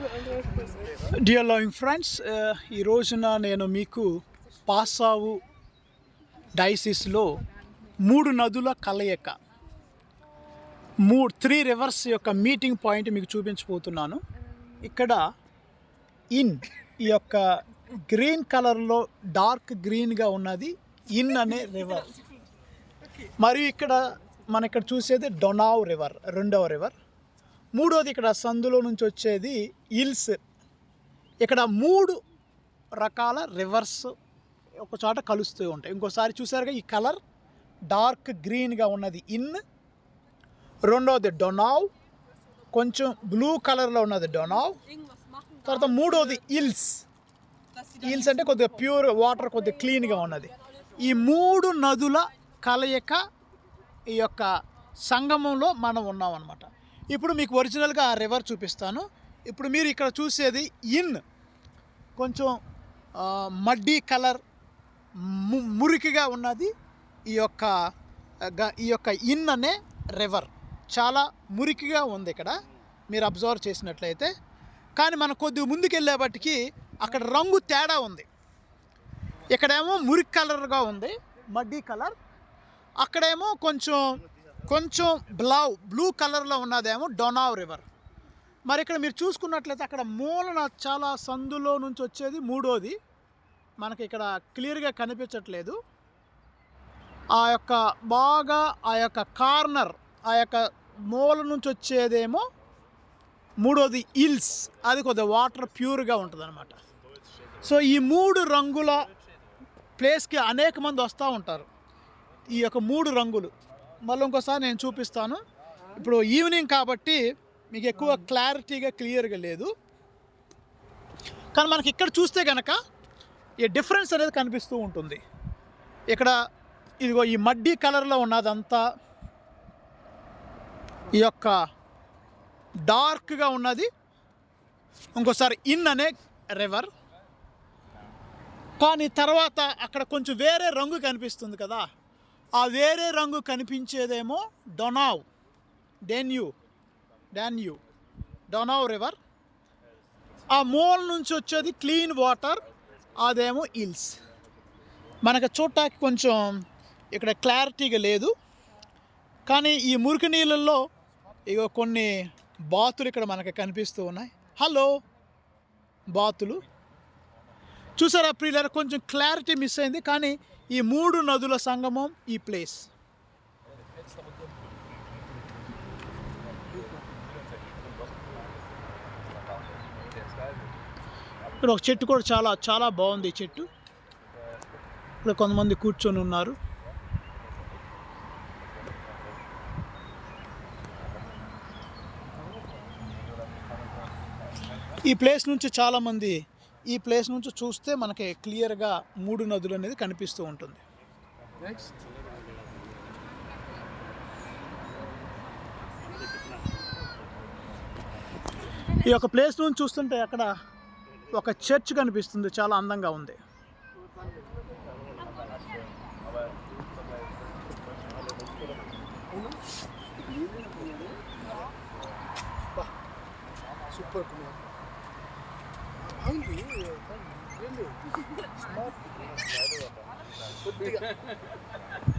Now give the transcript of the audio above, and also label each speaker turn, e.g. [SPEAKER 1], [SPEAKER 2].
[SPEAKER 1] Dear loving friends ఈ రోజున నేను మీకు పాసావు డైసిస్లో మూడు నదుల కలయిక మూడు త్రీ రివర్స్ యొక్క మీటింగ్ పాయింట్ మీకు చూపించబోతున్నాను. ఇక్కడ ఇన్ ఈ యొక్క గ్రీన్ కలర్లో డార్క్ గ్రీన్గా ఉన్నది ఇన్ అనే రివర్. మరియు ఇక్కడ మన ఇక్కడ చూసేది డొనావ్ రివర్ రెండవ రివర్. మూడోది ఇక్కడ సందులో నుంచి వచ్చేది ఇల్స్ ఇక్కడ మూడు రకాల రివర్స్ ఒక చోట కలుస్తూ ఉంటాయి. ఇంకోసారి చూసారుగా ఈ కలర్ డార్క్ గ్రీన్గా ఉన్నది ఇన్. రెండవది డొనావ్. కొంచెం బ్లూ కలర్లో ఉన్నది డొనావ్. తర్వాత మూడోది ఇల్స్ ఇల్స్ అంటే కొద్దిగా ప్యూర్ వాటర్ కొద్దిగా క్లీన్గా ఉన్నది. ఈ మూడు నదుల కలయిక ఈ యొక్క సంగమంలో మనం ఉన్నాం అనమాట ఇప్పుడు మీకు ఒరిజినల్గా ఆ రివర్ చూపిస్తాను. ఇప్పుడు మీరు ఇక్కడ చూసేది ఇన్ కొంచెం మడ్డీ కలర్ ము- మురికిగా ఉన్నది ఈ యొక్క గ- ఈ యొక్క ఇన్ అనే రివర్. చాలా మురికిగా ఉంది ఇక్కడ మీరు అబ్జర్వ్ చేసినట్లయితే. కానీ మనం కొద్దిగా ముందుకెళ్ళేపటికి అక్కడ రంగు తేడా ఉంది. ఇక్కడేమో మురికి కలర్గా ఉంది మడ్డీ కలర్. అక్కడేమో కొంచెం కొంచెం బ్లౌ బ్లూ కలర్లో ఉన్నదేమో డొనావ్ రివర్. మరి ఇక్కడ మీరు చూసుకున్నట్లయితే అక్కడ మూలన చాలా సందులో నుంచి వచ్చేది మూడోది. మనకి ఇక్కడ క్లియర్గా కనిపించట్లేదు. ఆ యొక్క బాగా ఆ యొక్క కార్నర్ ఆ యొక్క మూల నుంచి వచ్చేదేమో మూడోది ఇల్స్ అది కొద్దిగా వాటర్ ప్యూర్గా ఉంటుందన్నమాట. సో ఈ మూడు రంగుల ప్లేస్కి అనేక మంది వస్తూ ఉంటారు. ఈ యొక్క మూడు రంగులు. మళ్ళీ ఇంకోసారి నేను చూపిస్తాను. ఇప్పుడు ఈవినింగ్ కాబట్టి మీకు ఎక్కువ క్లారిటీగా క్లియర్గా లేదు. కానీ మనకి ఇక్కడ చూస్తే కనుక ఈ డిఫరెన్స్ అనేది కనిపిస్తూ ఉంటుంది. ఇక్కడ ఇదిగో ఈ మడ్డీ కలర్లో ఉన్నదంతా ఈ యొక్క డార్క్గా ఉన్నది. ఇంకోసారి ఇన్ అనే రివర్. కానీ తర్వాత అక్కడ కొంచెం వేరే రంగు కనిపిస్తుంది కదా. ఆ వేరే రంగు కనిపించేదేమో డొనావ్. డెన్యూ. డాన్యూ. డొనావ్ రివర్. ఆ మోల్ నుంచి వచ్చేది క్లీన్ వాటర్ అదేమో ఇల్స్ మనకు చూడటానికి కొంచెం ఇక్కడ క్లారిటీగా లేదు. కానీ ఈ మురికి నీళ్ళల్లో ఇగో కొన్ని బాతులు ఇక్కడ మనకు కనిపిస్తూ ఉన్నాయి. హలో! బాతులు. చూసారా ప్రియులారా కొంచెం క్లారిటీ మిస్ అయింది. కానీ ఈ మూడు నదుల సంగమం ఈ ప్లేస్. ఇక్కడ ఒక చెట్టు కూడా చాలా చాలా బాగుంది ఈ చెట్టు. ఇక్కడ కొంతమంది కూర్చొని ఉన్నారు. ఈ ప్లేస్ నుంచి చాలామంది ఈ ప్లేస్ నుంచి చూస్తే మనకి క్లియర్గా మూడు నదులు అనేది కనిపిస్తూ ఉంటుంది. ఈ యొక్క ప్లేస్ నుంచి చూస్తుంటే అక్కడ ఒక చర్చ్ కనిపిస్తుంది చాలా అందంగా ఉంది.
[SPEAKER 2] సూపర్ 아닌데 왜? 난 그랬네. 스마트. 나도 왔다. 어떻게?